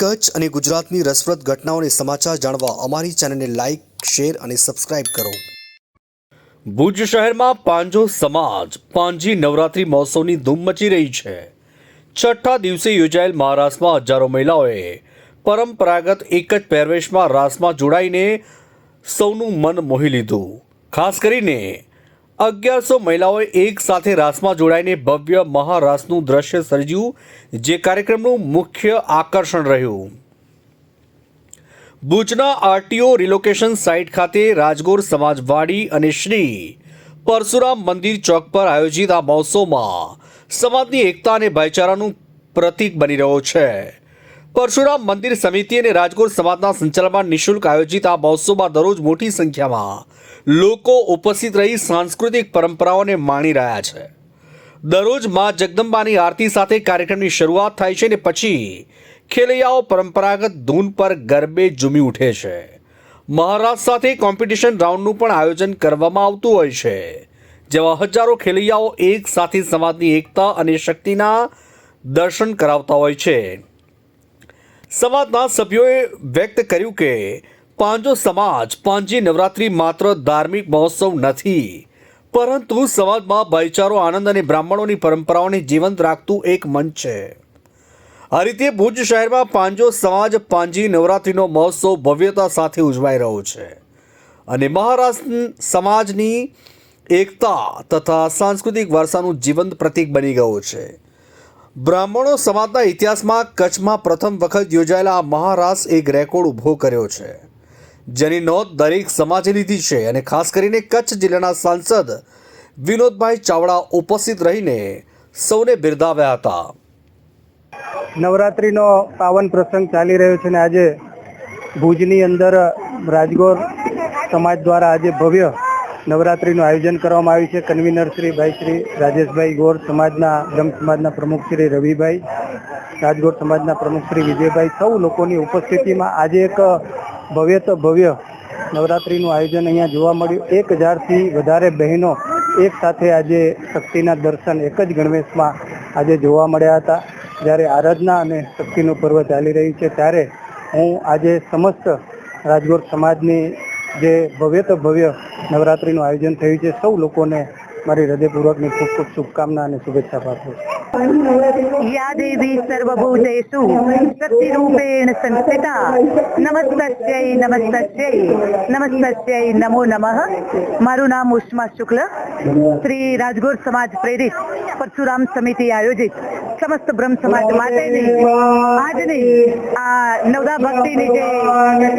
કચ્છ અને ગુજરાતની રસપ્રદ ઘટનાઓને સમાચાર જાણવા અમારી ચેનલને લાઇક શેર અને સબસ્ક્રાઇબ કરો. ભુજ શહેરમાં પાંજો સમાજ પાંજી નવરાત્રી મહોત્સવની ધૂમ મચી રહી છે. છઠ્ઠા દિવસે યોજાયેલ મહારાષ્ટ્રમાં હજારો મહિલાઓએ પરંપરાગત એક જ પહેરવેશમાં રાસમાં જોડાઈને સૌનું મન મોહી લીધું. ખાસ કરીને અગિયારસો મહિલાઓએ એક સાથે રાસમાં જોડાઈને ભવ્ય મહારાસનું દ્રશ્ય સર્જ્યું, જે કાર્યક્રમનું મુખ્ય આકર્ષણ રહ્યું. ભુજના આરટીઓ રિલોકેશન સાઇટ ખાતે રાજગોર સમાજવાડી અને શ્રી પરશુરામ મંદિર ચોક પર આયોજિત આ મહોત્સવમાં સમાજની એકતા અને ભાઈચારાનું પ્રતીક બની રહ્યો છે. પરશુરામ મંદિર સમિતિ અને રાજકોટ સમાજના સંચાલનમાં નિઃશુલ્ક આયોજિત આ મહોત્સવમાં દરરોજ મોટી સંખ્યામાં લોકો ઉપસ્થિત રહી સાંસ્કૃતિક પરંપરાઓને માણી રહ્યા છે. દરરોજ મા જગદંબાની આરતી સાથે કાર્યક્રમની શરૂઆત થાય છે ને પછી ખેલૈયાઓ પરંપરાગત ધૂન પર ગરબે ઝૂમી ઉઠે છે. મહારાજ સાથે કોમ્પિટિશન રાઉન્ડનું પણ આયોજન કરવામાં આવતું હોય છે, જેમાં હજારો ખેલૈયાઓ એક સાથે સમાજની એકતા અને શક્તિના દર્શન કરાવતા હોય છે. સમાજના સભ્યોએ વ્યક્ત કર્યું કે પાંજો સમાજ પાંજી નવરાત્રી માત્ર ધાર્મિક મહોત્સવ નથી, પરંતુ સમાજમાં ભાઈચારો, આનંદ અને બ્રાહ્મણોની પરંપરાઓને જીવંત રાખતું એક મંચ છે. આ રીતે ભુજ શહેરમાં પાંજો સમાજ પાંજી નવરાત્રીનો મહોત્સવ ભવ્યતા સાથે ઉજવાઈ રહ્યો છે અને મહારાષ્ટ્ર સમાજની એકતા તથા સાંસ્કૃતિક વારસાનું જીવંત પ્રતીક બની ગયું છે. બ્રાહ્મણો સમાજના ઇતિહાસમાં કચ્છમાં પ્રથમ વખત યોજાયેલા આ મહારાસ એક રેકોર્ડ ઊભો કર્યો છે, જેની નોંધ દરેક સમાજે લીધી છે અને ખાસ કરીને કચ્છ જિલ્લાના સાંસદ વિનોદભાઈ ચાવડા ઉપસ્થિત રહીને સૌને બિરદાવ્યા હતા. નવરાત્રિનો પાવન પ્રસંગ ચાલી રહ્યો છે અને આજે ભુજની અંદર રાજગોર સમાજ દ્વારા આજે ભવ્ય નવરાત્રિનું આયોજન કરવામાં આવ્યું છે. કન્વીનર શ્રી ભાઈ શ્રી રાજેશભાઈ ગોર સમાજના, બ્રહ્મ સમાજના પ્રમુખ શ્રી રવિભાઈ, રાજગોર સમાજના પ્રમુખ શ્રી વિજયભાઈ સૌ લોકોની ઉપસ્થિતિમાં આજે એક ભવ્ય તો ભવ્ય નવરાત્રિનું આયોજન અહીંયા જોવા મળ્યું. એક હજારથી વધારે બહેનો એક સાથે આજે શક્તિના દર્શન એક જ ગણવેશમાં આજે જોવા મળ્યા હતા. જ્યારે આરાધના અને શક્તિનું પર્વ ચાલી રહ્યું છે, ત્યારે હું આજે સમસ્ત રાજગોર સમાજની જે ભવ્ય તો ભવ્ય નવરાત્રિનું આયોજન થયું છે. સૌ લોકોને મારી હૃદયપૂર્વકની ખૂબ ખૂબ શુભકામના અને શુભેચ્છા પાઠવું છું. યા દેવી સર્વભૂતેષુ શક્તિરૂપેણ સંસ્થિતા નમસ્તસ્ય નમસ્તસ્ય નમસ્તસ્ય નમો નમઃ મારું નામ ઉષ્મા શુક્લ શ્રી રાજગોર સમાજ પ્રેરિત પરશુરામ સમિતિ આયોજિત સમસ્ત બ્રહ્મ સમાજ માટેની આજની આ નવદા ભક્તિની જે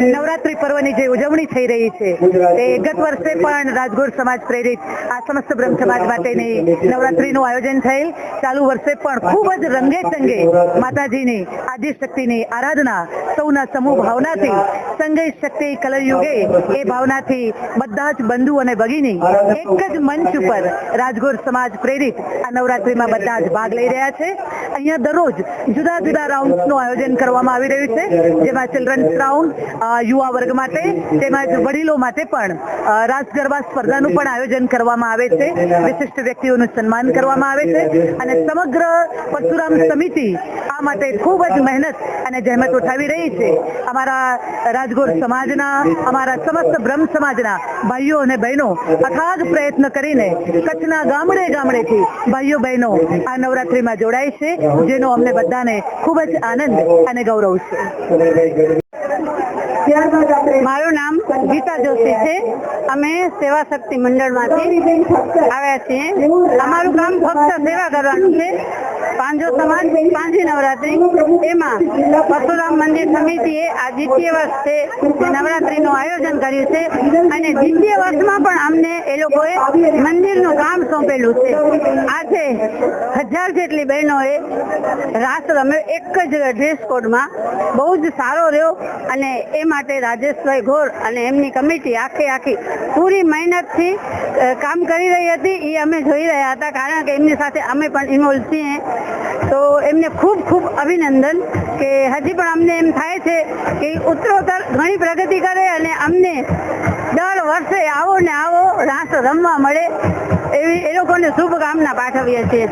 નવરાત્રિ પર્વની જે ઉજવણી થઈ રહી છે. એ ગત વર્ષે પણ રાજગોર સમાજ પ્રેરિત આ સમસ્ત બ્રહ્મ સમાજ માટેની નવરાત્રિનું આયોજન થયેલ. ચાલુ વર્ષે પણ ખૂબ જ રંગે ચંગે માતાજીની આદિશક્તિની આરાધના સૌના સમૂહ ભાવનાથી સંગે શક્તિ કલયુગે એ ભાવનાથી બધા જ બંધુ અને ભગીની એક જ મંચ ઉપર રાજગોર સમાજ પ્રેરિત આ નવરાત્રીમાં બધા જ ભાગ લઈ રહ્યા છે. અહીંયા દરરોજ જુદા જુદા રાઉન્ડ્સનું આયોજન કરવામાં આવી રહ્યું છે, જેમાં ચિલ્ડ્રન્સ રાઉન્ડ યુવા વર્ગ માટે, તેમજ વડીલો માટે પણ રાસ ગરબા સ્પર્ધાનું પણ આયોજન કરવામાં આવે છે. વિશિષ્ટ વ્યક્તિઓનું સન્માન કરવામાં આવે છે અને સમગ્ર પરશુરામ સમિતિ આ માટે ખૂબ જ મહેનત અને જહેમત ઉઠાવી રહી છે. અમારા રાજગોર સમાજના, અમારા સમસ્ત બ્રહ્મ સમાજના ભાઈઓ અને બહેનો અથાગ પ્રયત્ન કરીને કચ્છના ગામડે ગામડેથી ભાઈઓ બહેનો આ નવરાત્રીમાં જોડાય છે, જેનો અમને બધાને ખૂબ જ આનંદ અને ગૌરવ છે. મારું નામ ગીતા જોશી છે. અમે સેવા શક્તિ મંડળમાંથી આવ્યા છીએ. અમારું કામ ફક્ત સેવા કરવાનું છે. પાંજો સમાજ પાંજી નવરાત્રી. એમાં પરશુરામ મંદિર સમિતિએ આ દ્વિતીય વર્ષે નવરાત્રીનું આયોજન કર્યું છે. અને દ્વિતીય વર્ષમાં પણ અમને એ લોકોએ મંદિરનું કામ સોંપેલું છે. આજે હજાર જેટલી બહેનોએ રાસ રમ્યો. એક જ ડ્રેસ કોડમાં બહુ જ સારો રહ્યો અને એ માટે રાજેશભાઈ ઘોર અને એમની કમિટી આખી આખી પૂરી મહેનતથી કામ કરી રહી હતી. એ અમે જોઈ રહ્યા હતા કારણ કે એમની સાથે અમે પણ ઇન્વોલ્વ છીએ. તો એમને ખૂબ ખૂબ અભિનંદન કે હજી પણ અમને એમ થાય છે કે ઉત્તરોત્તર ઘણી પ્રગતિ કરે અને અમને દર વર્ષે આવો ને આવો રાસ રમવા મળે એવી એ લોકોને શુભકામના પાઠવીએ છીએ.